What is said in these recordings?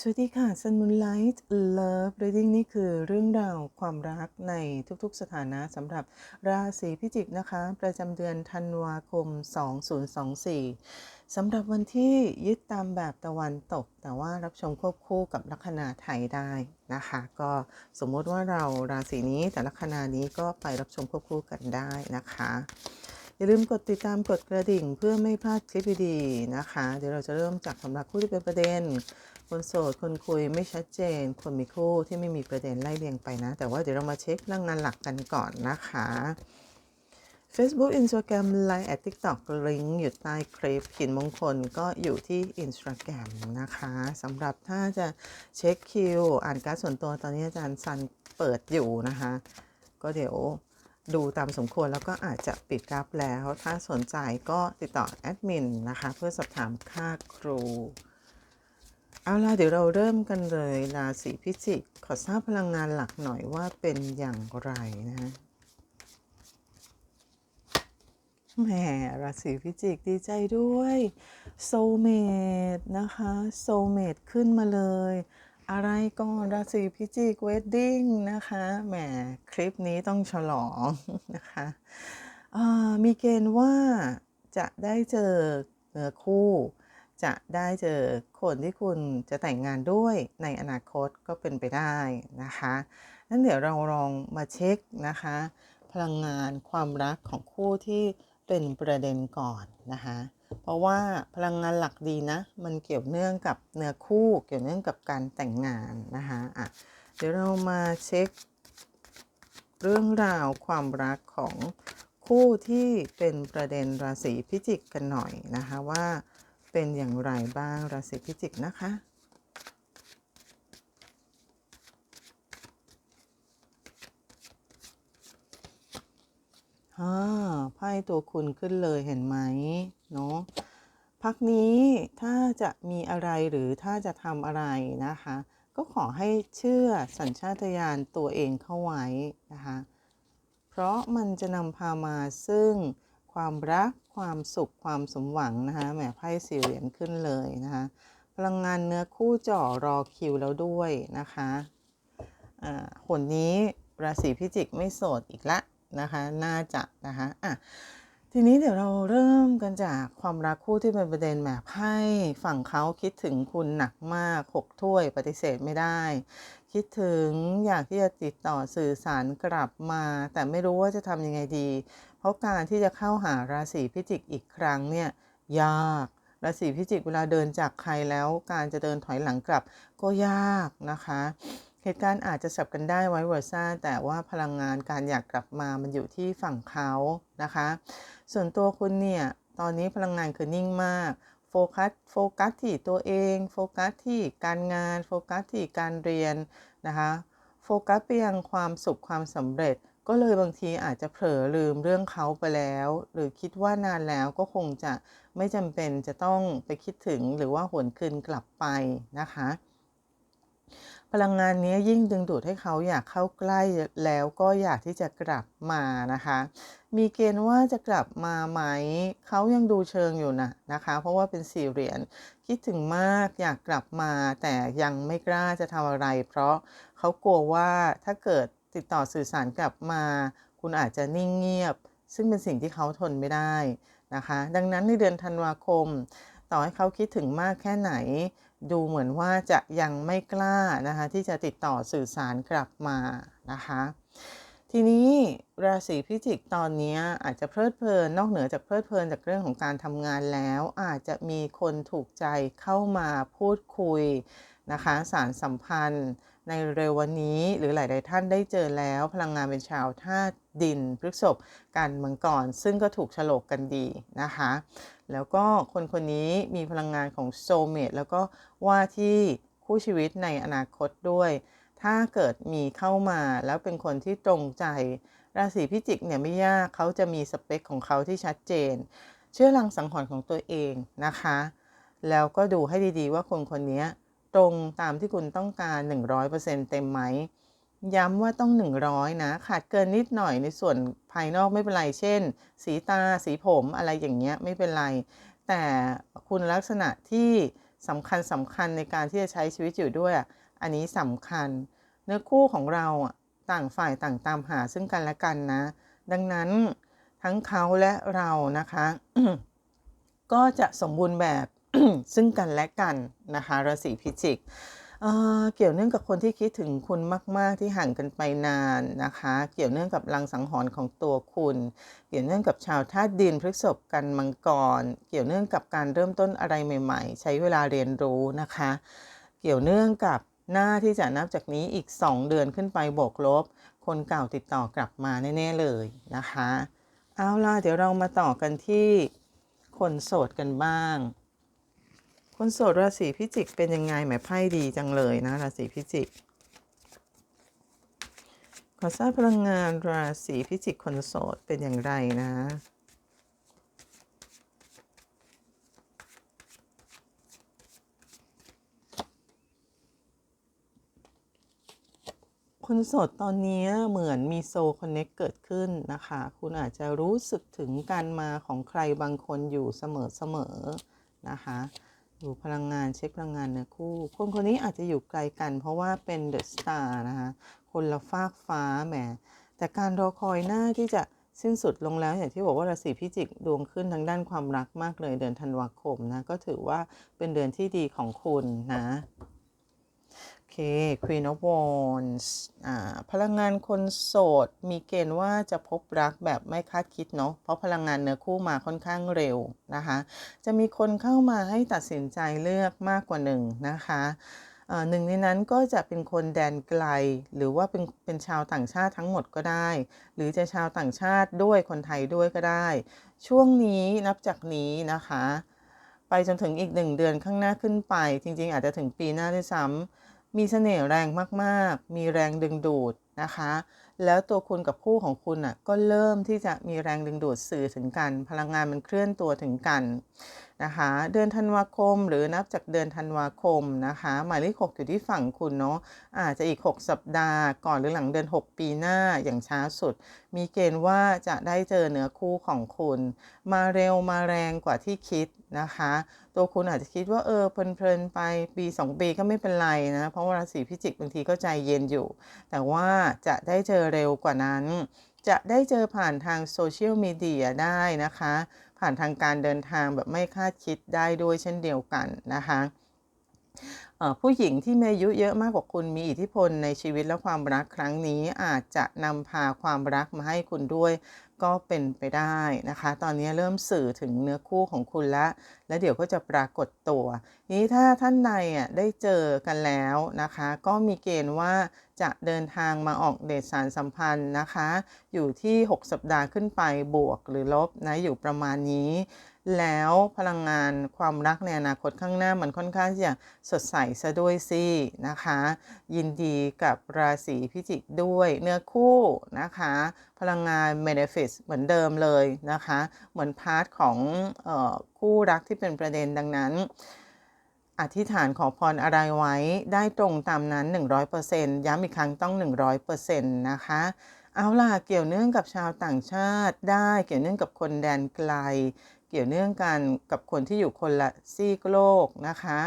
สวัสดีค่ะ Sun Moonlight Love Reading นี่คือเรื่องราวความรักในทุกๆสถานะสำหรับราศีพิจิกนะคะ ประจำเดือนธันวาคม 2024 สำหรับวันที่ยึดตามแบบตะวันตก แต่ว่ารับชมควบคู่กับลัคนาไทยได้นะคะ ก็สมมติว่าเราราศีนี้แต่ลัคนานี้ก็ไปรับชมควบคู่กันได้นะคะ อย่าลืมกดติดตามกดกระดิ่งเพื่อไม่พลาดคลิปดีๆนะคะ เดี๋ยวเราจะเริ่มจากสำหรับคู่ที่เป็นประเด็น คนโสดคนคุยไม่ชัดเจน คนมีคู่ที่ไม่มีประเด็นไล่เรียงไปนะ แต่ว่าเดี๋ยวเรามาเช็คเรื่องงานหลักกันก่อนนะคะ Facebook Instagram Line แอด TikTok ลิงก์อยู่ใต้คลิปหินมงคลก็อยู่ที่ Instagram นะคะสำหรับถ้าจะเช็คคิว อ่านการ์ดส่วนตัวตอนนี้อาจารย์ซันเปิดอยู่นะคะ ก็เดี๋ยว ดูตามสมควรแล้วก็อาจจะปิดรับแล้ว ถ้าสนใจก็ติดต่อแอดมินนะคะ เพื่อสอบถามค่าครู เอาล่ะเดี๋ยวเราเริ่มกันเลยราศีพิจิก ขอทราบพลังงานหลักหน่อยว่าเป็นอย่างไรนะฮะแหมราศีพิจิกดีใจด้วยโซเมดนะคะโซเมดขึ้นมาเลย อะไรก่อนราศีพิจิกเวดดิ้งนะคะแหมคลิปนี้ต้องฉลองนะคะมีเกณฑ์ว่าจะได้เจอเนื้อคู่ จะได้เจอคนที่คุณจะแต่งงานด้วยในอนาคตก็เป็นไปได้นะคะนั้นเดี๋ยวเราลองมาเช็คนะคะ พลังงานความรักของคู่ที่เป็นประเด็นก่อนนะคะ เพราะว่าพลังงานหลักดีนะ มันเกี่ยวเนื่องกับเนื้อคู่เกี่ยวเนื่องกับการแต่งงานนะคะอะเดี๋ยวเรามาเช็ค เรื่องราวความรักของคู่ที่เป็นประเด็นราศีพิจิกกันหน่อยนะคะว่าเป็นอย่างไรบ้างราศีพิจิกนะคะ อ่าไพ่ตัวคุณขึ้นเลยเห็นไหมเนาะพักนี้ถ้าจะมีอะไรหรือถ้าจะทำอะไรนะคะ ก็ขอให้เชื่อสัญชาตญาณตัวเองเข้าไว้นะคะ เพราะมันจะนำพามาซึ่งความรักความสุขความสมหวังนะคะแหมไพ่สี่เหรียญขึ้นเลยนะคะ พลังงานเนื้อคู่จ่อรอคิวแล้วด้วยนะคะอ่าหนนี้ราศีพิจิกไม่โสดอีกละ นะคะ น่าจะนะคะอะทีนี้เดี๋ยวเราเริ่มกันจากความรักคู่ที่เป็นประเด็นแหมไพ่ฝั่งเขาคิดถึงคุณหนักมากหกถ้วยปฏิเสธไม่ได้ คิดถึงอยากที่จะติดต่อสื่อสารกลับมา แต่ไม่รู้ว่าจะทำยังไงดี เพราะการที่จะเข้าหาราศีพิจิกอีกครั้งเนี่ยยากราศีพิจิกเวลาเดินจากใครแล้ว การจะเดินถอยหลังกลับก็ยากนะคะ เหตุการณ์อาจจะสับกันได้ไว้เวอร์ซ่าแต่ว่าพลังงานการอยากกลับมามันอยู่ที่ฝั่งเขานะคะ ส่วนตัวคุณเนี่ย ตอนนี้พลังงานคือนิ่งมากโฟกัสโฟกัสที่ตัวเองโฟกัสที่การงานโฟกัสที่การเรียนนะคะโฟกัสไปยังความสุขความสำเร็จก็เลยบางทีอาจจะเผลอลืมเรื่องเขาไปแล้ว หรือคิดว่านานแล้วก็คงจะไม่จำเป็นจะต้องไปคิดถึงหรือว่าหวนคืนกลับไปนะคะ พลังงานนี้ยิ่งดึงดูดให้เขาอยากเข้าใกล้แล้วก็อยากที่จะกลับมานะคะ มีเกณฑ์ว่าจะกลับมาไหม เขายังดูเชิงอยู่นะนะคะ เพราะว่าเป็นสี่เหรียญคิดถึงมากอยากกลับมา แต่ยังไม่กล้าจะทำอะไร เพราะเขากลัวว่าถ้าเกิดติดต่อสื่อสารกลับมา คุณอาจจะนิ่งเงียบ ซึ่งเป็นสิ่งที่เขาทนไม่ได้นะคะ ดังนั้นในเดือนธันวาคม ต่อให้เขาคิดถึงมากแค่ไหน ดูเหมือนว่าจะยังไม่กล้านะคะที่จะติดต่อสื่อสารกลับมานะคะ ทีนี้ราศีพิจิกตอนนี้อาจจะเพลิดเพลินนอกเหนือจากเพลิดเพลินจากเรื่องของการทำงานแล้ว อาจจะมีคนถูกใจเข้ามาพูดคุยนะคะสารสัมพันธ์ในเร็ววันนี้หรือหลาย ๆ ท่านได้เจอแล้วพลังงานเป็นชาวธาตุ ดินพฤษภกันมังกรซึ่งก็ถูกฉลกกันดีนะคะ แล้วก็คนคนนี้มีพลังงานของโซเมตแล้วก็ว่าที่คู่ชีวิตในอนาคตด้วย ถ้าเกิดมีเข้ามาแล้วเป็นคนที่ตรงใจ ราศีพิจิกเนี่ยไม่ยากเขาจะมีสเปคของเขาที่ชัดเจน เชื่อลังสังหรณ์ของตัวเองนะคะ แล้วก็ดูให้ดีๆว่าคนคนนี้ตรงตามที่คุณต้องการ 100%เต็มไหม ย้ำว่าต้อง 100 นะ ขาดเกินนิดหน่อยในส่วนภายนอกไม่เป็นไร เช่น สีตาสีผมอะไรอย่างเงี้ยไม่เป็นไร แต่คุณลักษณะที่สำคัญสำคัญในการที่จะใช้ชีวิตอยู่ด้วยอะอันนี้สำคัญ เนื้อคู่ของเราต่างฝ่ายต่างตามหาซึ่งกันและกันนะ ดังนั้นทั้งเขาและเรานะคะ ก็จะสมบูรณ์แบบซึ่งกันและกันนะคะราศีพิจิก เเกี่ยวเนื่องกับคนที่คิดถึงคุณมาก ๆ ที่ห่างกันไปนานนะคะ เกี่ยวเนื่องกับลังสังหรณ์ของตัวคุณ เกี่ยวเนื่องกับชาวธาตุดินพฤษภกันมังกร เกี่ยวเนื่องกับการเริ่มต้นอะไรใหม่ ๆ ใช้เวลาเรียนรู้นะคะ เกี่ยวเนื่องกับหน้าที่จะนับจากนี้อีก 2 เดือนขึ้นไปบวกลบ คนเก่าติดต่อกลับมาแน่ ๆ เลยนะคะ เอาล่ะเดี๋ยวเรามาต่อกันที่คนโสดกันบ้าง คนโสดราศีพิจิกเป็นยังไงแหมไพ่ดีจังเลยนะราศีพิจิก ขอทราบพลังงานราศีพิจิกคนโสดเป็นอย่างไรนะคนโสดตอนนี้เหมือนมีโซคอนเน็กเกิดขึ้นนะคะ คุณอาจจะรู้สึกถึงการมาของใครบางคนอยู่เสมอๆนะคะ ดูพลังงานเช็คพลังงานเนื้อคู่ คนคนนี้อาจจะอยู่ไกลกัน เพราะว่าเป็นเดอะสตาร์นะคะคนละฟากฟ้าแหมแต่การรอคอยหน้าที่จะสิ้นสุดลงแล้วอย่างที่บอกว่าราศีพิจิกดวงขึ้นทางด้านความรักมากเลยเดือนธันวาคมนะก็ถือว่าเป็นเดือนที่ดีของคุณนะ ค Queen of Wands พลังงานคนโสด มีเกณฑ์ว่าจะพบรักแบบไม่คาดคิดเนาะ เพราะพลังงานเนื้อคู่มาค่อนข้างเร็วนะคะ จะมีคนเข้ามาให้ตัดสินใจเลือกมากกว่าหนึ่งนะคะหนึ่งในนั้นก็จะเป็นคนแดนไกล หรือว่าเป็นเป็นชาวต่างชาติทั้งหมดก็ได้ หรือจะชาวต่างชาติด้วยคนไทยด้วยก็ได้ ช่วงนี้นับจากนี้นะคะ ไปจนถึงอีกหนึ่งเดือนข้างหน้าขึ้นไป จริง ๆ อาจจะถึงปีหน้าด้วยซ้ำ มีเสน่ห์แรงมากๆ มีแรงดึงดูดนะคะ แล้วตัวคุณกับคู่ของคุณอะก็เริ่มที่จะมีแรงดึงดูดสื่อถึงกัน พลังงานมันเคลื่อนตัวถึงกัน นะคะเดือนธันวาคม หรือนับจากเดือนธันวาคมนะคะหมายเลข6อยู่ที่ฝั่งคุณเนาะอาจจะอีก 6 สัปดาห์ก่อนหรือหลังเดือน 6 ปีหน้าอย่างช้าสุด มีเกณฑ์ว่าจะได้เจอเนื้อคู่ของคุณ มาเร็วมาแรงกว่าที่คิดนะคะ ตัวคุณอาจจะคิดว่าเออเพลินๆไปปี 2 ปีก็ไม่เป็นไรนะ เพราะว่าราศีพิจิกบางทีก็ใจเย็นอยู่ แต่ว่าจะได้เจอเร็วกว่านั้น จะได้เจอผ่านทางโซเชียลมีเดียได้นะคะ ผ่านทางการเดินทางแบบไม่คาดคิดได้ด้วยเช่นเดียวกันนะคะผู้หญิงที่มีอายุเยอะมากกว่าคุณมีอิทธิพลในชีวิตและความรักครั้งนี้อาจจะนำพาความรักมาให้คุณด้วย ก็เป็นไปได้นะคะ ตอนนี้เริ่มสื่อถึงเนื้อคู่ของคุณแล้วแล้วเดี๋ยวก็จะปรากฏตัว นี้ถ้าท่านใดอะได้เจอกันแล้วนะคะ ก็มีเกณฑ์ว่าจะเดินทางมาออกเดทสารสัมพันธ์นะคะ อยู่ที่ 6 สัปดาห์ขึ้นไปบวกหรือลบนะอยู่ประมาณนี้ แล้วพลังงานความรักในอนาคตข้างหน้ามันค่อนข้างที่จะสดใสซะด้วยสินะคะ ยินดีกับราศีพิจิกด้วยเนื้อคู่นะคะ พลังงาน m a n i f e s t เหมือนเดิมเลยนะคะ เหมือนพาร์ทของออคู่รักที่เป็นประเด็นดังนั้นอธิษฐานขอพรอะไรไว้ได้ตรงตามนั้น 100%ย้ำอีกครั้งต้อง 100%นะคะ เอาล่ะ เกี่ยวเนื่องกับชาวต่างชาติได้ เกี่ยวเนื่องกับคนแดนไกล เกี่ยวเนื่องกันกับคนที่อยู่คนละซีกโลกนะคะ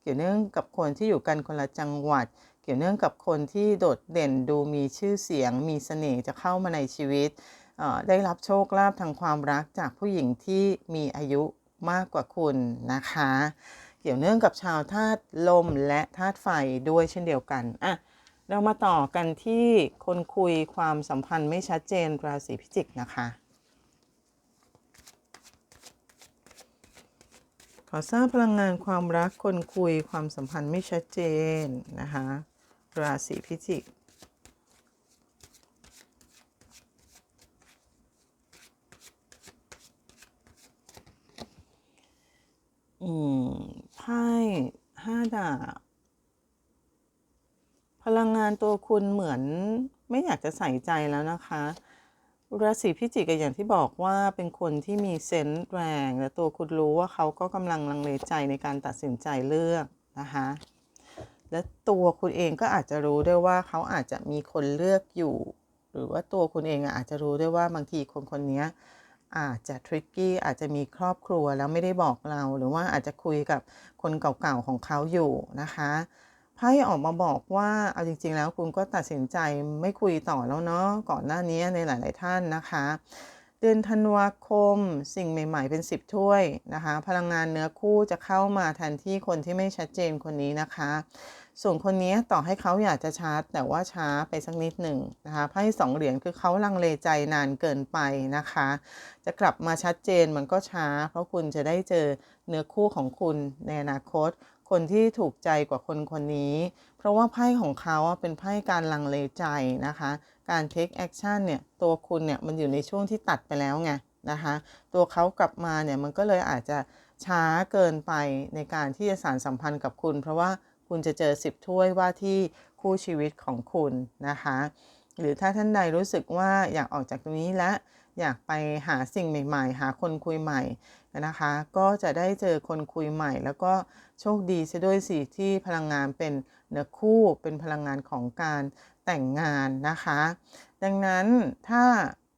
เกี่ยวเนื่องกับคนที่อยู่กันคนละจังหวัด เกี่ยวเนื่องกับคนที่โดดเด่นดูมีชื่อเสียง มีเสน่ห์จะเข้ามาในชีวิต ได้รับโชคลาภทางความรักจากผู้หญิงที่มีอายุมากกว่าคุณนะคะ เกี่ยวเนื่องกับชาวธาตุลมและธาตุไฟด้วยเช่นเดียวกันอะเรามาต่อกันที่คนคุยความสัมพันธ์ไม่ชัดเจนราศีพิจิกนะคะ ขอทราบพลังงานความรักคนคุยความสัมพันธ์ไม่ชัดเจนนะคะราศีพิจิกอืมไพ่ห้าดาบพลังงานตัวคุณเหมือนไม่อยากจะใส่ใจแล้วนะคะ ราศีพิจิกอะอย่างที่บอกว่าเป็นคนที่มีเซนส์แรงและตัวคุณรู้ว่าเขาก็กำลังลังเลใจในการตัดสินใจเลือกนะคะและตัวคุณเองก็อาจจะรู้ด้วยว่าเขาอาจจะมีคนเลือกอยู่ หรือว่าตัวคุณเองอะอาจจะรู้ด้วยว่าบางทีคนคนนี้อาจจะทริกกี้อาจจะมีครอบครัวแล้วไม่ได้บอกเรา หรือว่าอาจจะคุยกับคนเก่าๆของเขาอยู่นะคะ ไพ่ออกมาบอกว่าเอาจริง ๆ แล้วคุณก็ตัดสินใจไม่คุยต่อแล้วเนาะก่อนหน้านี้ในหลาย ๆ ท่านนะคะ เดือนธันวาคมสิ่งใหม่ ๆ เป็น 10 ถ้วยนะคะ พลังงานเนื้อคู่จะเข้ามาแทนที่คนที่ไม่ชัดเจนคนนี้นะคะ ส่วนคนนี้ต่อให้เขาอยากจะชาร์จแต่ว่าช้าไปสักนิดหนึ่งนะคะไพ่สองเหรียญคือเขาลังเลใจนานเกินไปนะคะ จะกลับมาชัดเจนมันก็ช้า เพราะคุณจะได้เจอเนื้อคู่ของคุณในอนาคต คนที่ถูกใจกว่าคนคนนี้ เพราะว่าไพ่ของเขาเป็นไพ่การลังเลใจนะคะ การ take action เนี่ยตัวคุณเนี่ยมันอยู่ในช่วงที่ตัดไปแล้วไงนะคะตัวเขากลับมาเนี่ยมันก็เลยอาจจะช้าเกินไปในการที่จะสานสัมพันธ์กับคุณ เพราะว่าคุณจะเจอ10ถ้วยว่าที่คู่ชีวิตของคุณนะคะ หรือถ้าท่านใดรู้สึกว่าอยากออกจากตรงนี้และอยากไปหาสิ่งใหม่ ๆ หาคนคุยใหม่ นะคะ ก็จะได้เจอคนคุยใหม่ แล้วก็โชคดีซะด้วยสิที่พลังงานเป็นเนื้อคู่เป็นพลังงานของการแต่งงานนะคะ ดังนั้นถ้า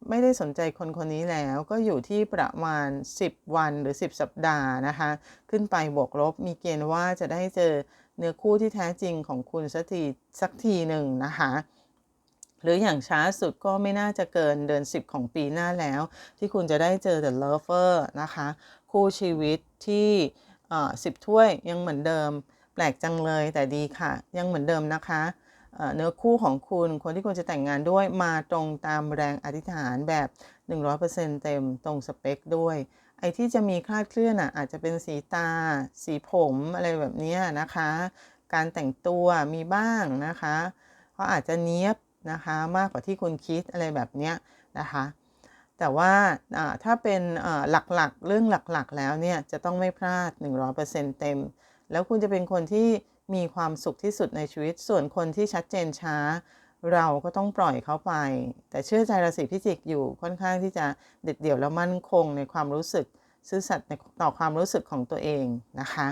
ไม่ได้สนใจคนคนนี้แล้วก็อยู่ที่ประมาณ 10 วันหรือ 10 สัปดาห์นะคะ ขึ้นไปบวกลบมีเกณฑ์ว่าจะได้เจอเนื้อคู่ที่แท้จริงของคุณสักทีสักทีหนึ่งนะคะ หรืออย่างช้าสุดก็ไม่น่าจะเกินเดือน 10 ของปีหน้าแล้ว ที่คุณจะได้เจอ The Lover นะคะ คู่ชีวิตที่สิบถ้วยยังเหมือนเดิม แปลกจังเลยแต่ดีค่ะ ยังเหมือนเดิมนะคะเนื้อคู่ของคุณคนที่คุณจะแต่งงานด้วยมาตรงตามแรงอธิษฐานแบบ 100%เต็มตรงสเปคด้วย ไอ้ที่จะมีคลาดเคลื่อนอะอาจจะเป็นสีตา สีผมอะไรแบบนี้นะคะ การแต่งตัวมีบ้างนะคะเขาอาจจะเนี้ยบ นะคะมากกว่าที่คุณคิดอะไรแบบนี้นะคะแต่ว่าถ้าเป็นหลักๆ เรื่องหลักๆ แล้วเนี่ยจะต้องไม่พลาด 100%เต็ม แล้วคุณจะเป็นคนที่มีความสุขที่สุดในชีวิต ส่วนคนที่ชัดเจนช้า เราก็ต้องปล่อยเขาไป แต่เชื่อใจราศีพิจิกอยู่ค่อนข้างที่จะเด็ดเดี่ยวและมั่นคงในความรู้สึก ซื่อสัตย์ต่อความรู้สึกของตัวเองนะคะ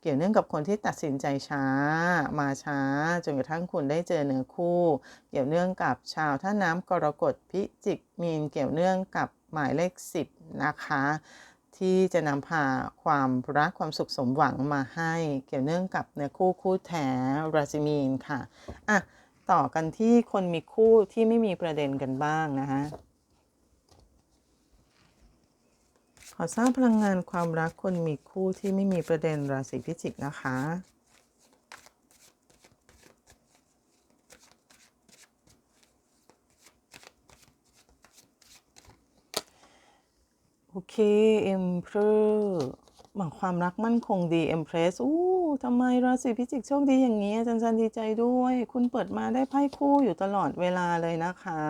เกี่ยวเนื่องกับคนที่ตัดสินใจช้า มาช้าจนกระทั่งคุณได้เจอเนื้อคู่ เกี่ยวเนื่องกับชาวท่าน้ำกรกฎพิจิกมีนเกี่ยวเนื่องกับหมายเลข 10 นะคะ ที่จะนำพาความรักความสุขสมหวังมาให้ เกี่ยวเนื่องกับเนื้อคู่คู่แท้ราซิมีนค่ะอะต่อกันที่คนมีคู่ที่ไม่มีประเด็นกันบ้างนะคะ ขอทราบพลังงานความรักคนมีคู่ที่ไม่มีประเด็นราศีพิจิกนะคะ โอเค Emperor หมายความรักมั่นคงดี Empress อู้ทำไมราศีพิจิกโชคดีอย่างนี้อาจารย์จันดีใจด้วย คุณเปิดมาได้ไพ่คู่อยู่ตลอดเวลาเลยนะคะ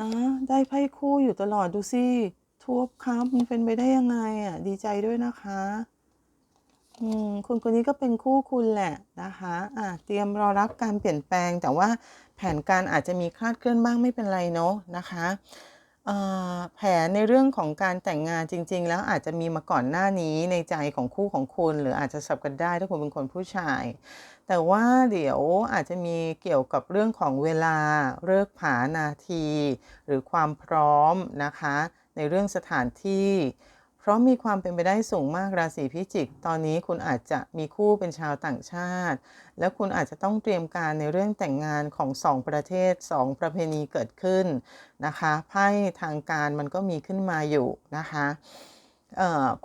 นะ ได้ไพ่คู่อยู่ตลอดดูสิ ทุบครับมันเป็นไปได้ยังไงอะ ดีใจด้วยนะคะ อืมคุณคนนี้ก็เป็นคู่คุณแหละนะคะ อะเตรียมรอรับการเปลี่ยนแปลง แต่ว่าแผนการอาจจะมีคลาดเคลื่อนบ้างไม่เป็นไรเนาะนะคะแผนในเรื่องของการแต่งงานจริง ๆ แล้วอาจจะมีมาก่อนหน้านี้ในใจของคู่ของคุณ หรืออาจจะสับกันได้ถ้าคุณเป็นคนผู้ชาย แต่ว่าเดี๋ยวอาจจะมีเกี่ยวกับเรื่องของเวลาเลิกผานาที หรือความพร้อมนะคะ ในเรื่องสถานที่ เพราะมีความเป็นไปได้สูงมากราศีพิจิก ตอนนี้คุณอาจจะมีคู่เป็นชาวต่างชาติ และคุณอาจจะต้องเตรียมการในเรื่องแต่งงานของสองประเทศสองประเพณีเกิดขึ้นนะคะไพ่ทางการมันก็มีขึ้นมาอยู่นะคะ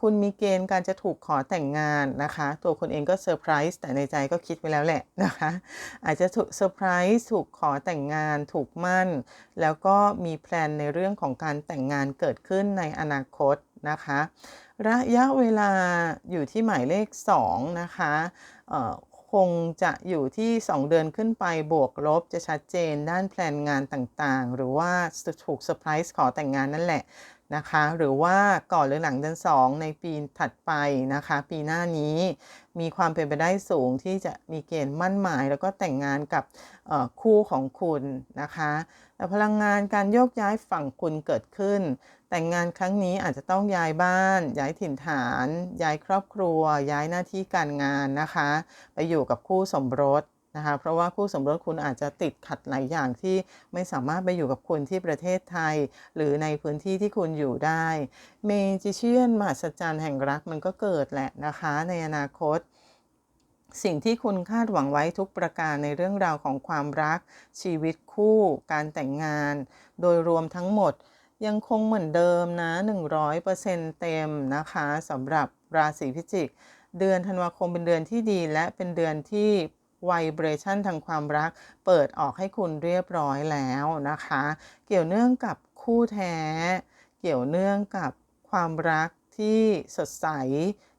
คุณมีเกณฑ์การจะถูกขอแต่งงานนะคะ ตัวคุณเองก็เซอร์ไพรส์แต่ในใจก็คิดไว้แล้วแหละนะคะ อาจจะถูกเซอร์ไพรส์ถูกขอแต่งงานถูกมั่น แล้วก็มีแพลนในเรื่องของการแต่งงานเกิดขึ้นในอนาคตนะคะ ระยะเวลาอยู่ที่หมายเลข 2 นะคะคงจะอยู่ที่ 2 เดือนขึ้นไปบวกลบจะชัดเจนด้านแพลนงานต่างๆ หรือว่าถูกเซอร์ไพรส์ขอแต่งงานนั่นแหละ นะคะ หรือว่าก่อนหรือหลังเดือน2 ในปีถัดไปนะคะ ปีหน้านี้มีความเป็นไปได้สูงที่จะมีเกณฑ์มั่นหมาย แล้วก็แต่งงานกับคู่ของคุณนะคะ แต่พลังงานการโยกย้ายฝั่งคุณเกิดขึ้น แต่งงานครั้งนี้อาจจะต้องย้ายบ้าน ย้ายถิ่นฐาน ย้ายครอบครัว ย้ายหน้าที่การงานนะคะ ไปอยู่กับคู่สมรส นะคะเพราะว่าคู่สมรสคุณอาจจะติดขัดหลายอย่างที่ไม่สามารถไปอยู่กับคุณที่ประเทศไทย หรือในพื้นที่ที่คุณอยู่ได้ เมจิเชียนมหัศจรรย์แห่งรักมันก็เกิดแหละนะคะในอนาคต สิ่งที่คุณคาดหวังไว้ทุกประการในเรื่องราวของความรัก ชีวิตคู่ การแต่งงาน โดยรวมทั้งหมดยังคงเหมือนเดิมนะ 100%เต็มนะคะสำหรับราศีพิจิก เดือนธันวาคมเป็นเดือนที่ดีและเป็นเดือนที่ ไวเบรชั่นทางความรัก เปิดออกให้คุณเรียบร้อยแล้วนะคะ เกี่ยวเนื่องกับคู่แท้ เกี่ยวเนื่องกับความรักที่สดใส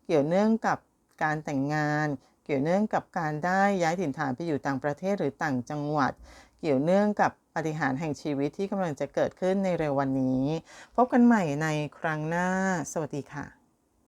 เกี่ยวเนื่องกับการแต่งงาน เกี่ยวเนื่องกับการได้ย้ายถิ่นฐานไปอยู่ต่างประเทศหรือต่างจังหวัด เกี่ยวเนื่องกับปฏิหารแห่งชีวิตที่กำลังจะเกิดขึ้นในเร็ววันนี้ พบกันใหม่ในครั้งหน้า สวัสดีค่ะ